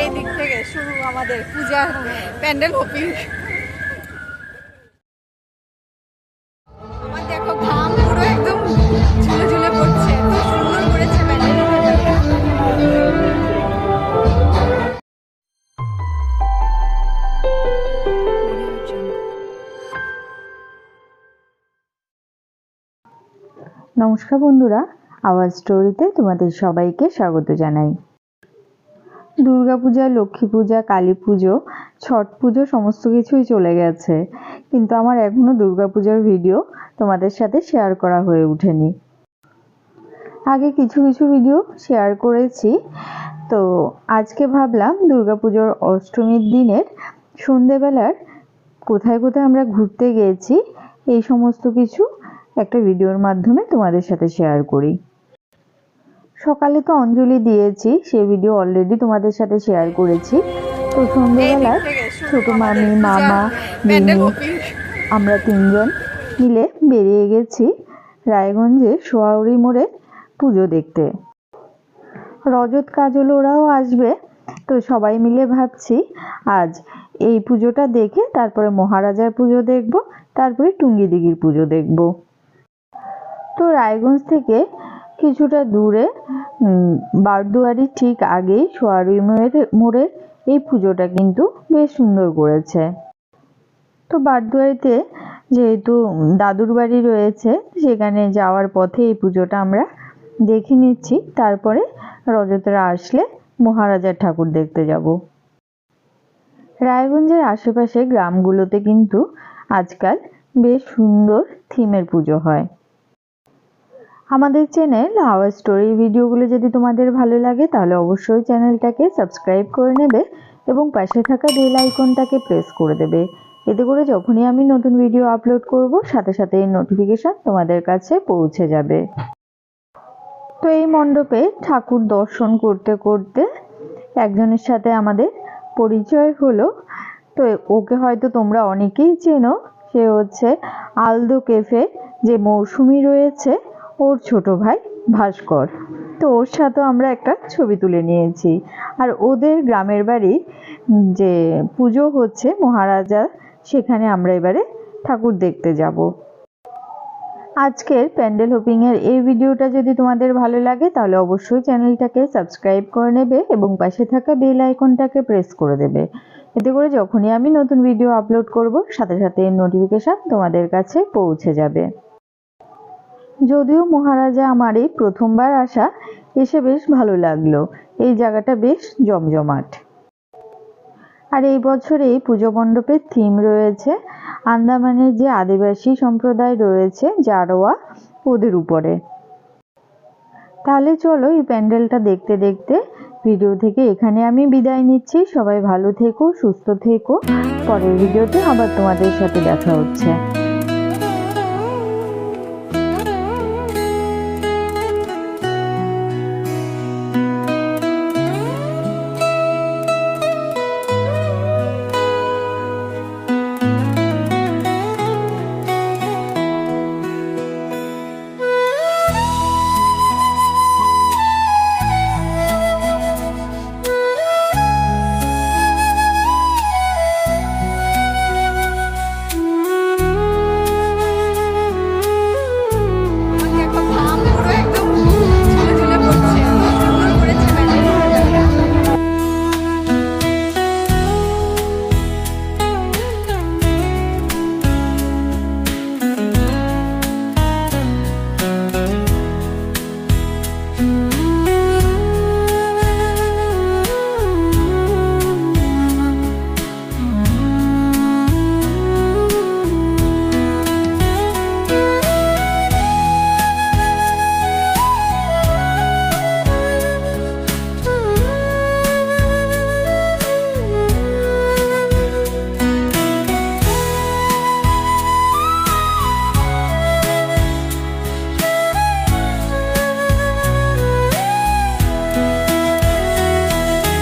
এই দিক থেকে শুরু আমাদের পূজার প্যান্ডেল। নমস্কার বন্ধুরা, আওয়াজ স্টোরিতে তোমাদের সবাইকে স্বাগত জানাই। দুর্গাপূজা লক্ষ্মী পূজা, কালী পুজো, ছট পুজো সমস্ত কিছুই চলে গেছে। কিন্তু আমার এখনও দুর্গাপূজার ভিডিও তোমাদের সাথে শেয়ার করা হয়ে ওঠেনি। আগে কিছু কিছু ভিডিও শেয়ার করেছি। তো আজকে ভাবলাম দুর্গাপুজোর অষ্টমীর দিনের সন্ধেবেলার কোথায় কোথায় আমরা ঘুরতে গিয়েছি, এই সমস্ত কিছু একটা ভিডিওর মাধ্যমে তোমাদের সাথে শেয়ার করি। সকালে তো অঞ্জলি দিয়েছি সে ভিডিও অলরেডি তোমাদের সাথে শেয়ার করেছি। তো সন্ধ্যেবেলার ছোট মামি মামা হোপিং আমরা তিনজন মিলে বেরিয়ে গেছি রায়গঞ্জে সোয়াউরি মোড়ে পুজো দেখতে। রজত কাজল ওরাও আসবে তো সবাই মিলে ভাবছি আজ এই পুজোটা দেখে তারপরে মহারাজার পুজো দেখব তারপরে টুঙ্গিদিঘির পুজো দেখব। তো রায়গঞ্জ থেকে কিছুটা দূরে উম, বারদুয়ারির ঠিক আগেই সোয়ারি মোড়ের মোড়ে এই পুজোটা কিন্তু বেশ সুন্দর করেছে। তো বারদুয়ারিতে যেহেতু দাদুর বাড়ি রয়েছে সেখানে যাওয়ার পথে এই পুজোটা আমরা দেখে নিচ্ছি। তারপরে রজতরা আসলে মহারাজার ঠাকুর দেখতে যাব। রায়গঞ্জের আশেপাশে গ্রামগুলোতে কিন্তু আজকাল বেশ সুন্দর থিমের পুজো হয়। আমাদের চ্যানেল আওয়ার স্টোরি ভিডিওগুলো যদি তোমাদের ভালো লাগে, তাহলে অবশ্যই চ্যানেলটাকে সাবস্ক্রাইব করে নেবে এবং পাশে থাকা বেল আইকনটাকে প্রেস করে দেবে। এতে করে যখনই আমি নতুন ভিডিও আপলোড করব, সাথে সাথে এই নোটিফিকেশন তোমাদের কাছে পৌঁছে যাবে। তো এই মণ্ডপে ঠাকুর দর্শন করতে করতে একজনের সাথে আমাদের পরিচয় হলো। তো ওকে হয়তো তোমরা অনেকেই চেনো, সে হচ্ছে আলদো কেফে যে মৌসুমি রয়েছে। ওর ছোট ভাই ভাস্কর। তো ওর সাথেও আমরা একটা ছবি তুলে নিয়েছি। আর ওদের গ্রামের বাড়ি, যে পুজো হচ্ছে মহারাজা, সেখানে আমরা এবারে ঠাকুর দেখতে যাব। আজকের প্যান্ডেল হোপিংয়ের এই ভিডিওটা যদি তোমাদের ভালো লাগে, তাহলে অবশ্যই চ্যানেলটাকে সাবস্ক্রাইব করে নেবে এবং পাশে থাকা বেল আইকনটাকে প্রেস করে দেবে। এতে করে যখনই আমি নতুন ভিডিও আপলোড করব, সাথে সাথে নোটিফিকেশন তোমাদের কাছে পৌঁছে যাবে। যদিও মহারাজা আমার এই প্রথমবার আসা এসে বেশ ভালো লাগল। এই জায়গাটা বেশ জমজমাট। আর এই বছর এই পুজো মণ্ডপের থিম রয়েছে আন্দামানের যে আদিবাসী সম্প্রদায় রয়েছে, জারোয়া, ওদের উপরে। তাহলে চলো এই প্যান্ডেলটা দেখতে দেখতে ভিডিও থেকে এখানে আমি বিদায় নিচ্ছি। সবাই ভালো থেকো, সুস্থ থেকো। পরের ভিডিওতে আবার তোমাদের সাথে দেখা হচ্ছে।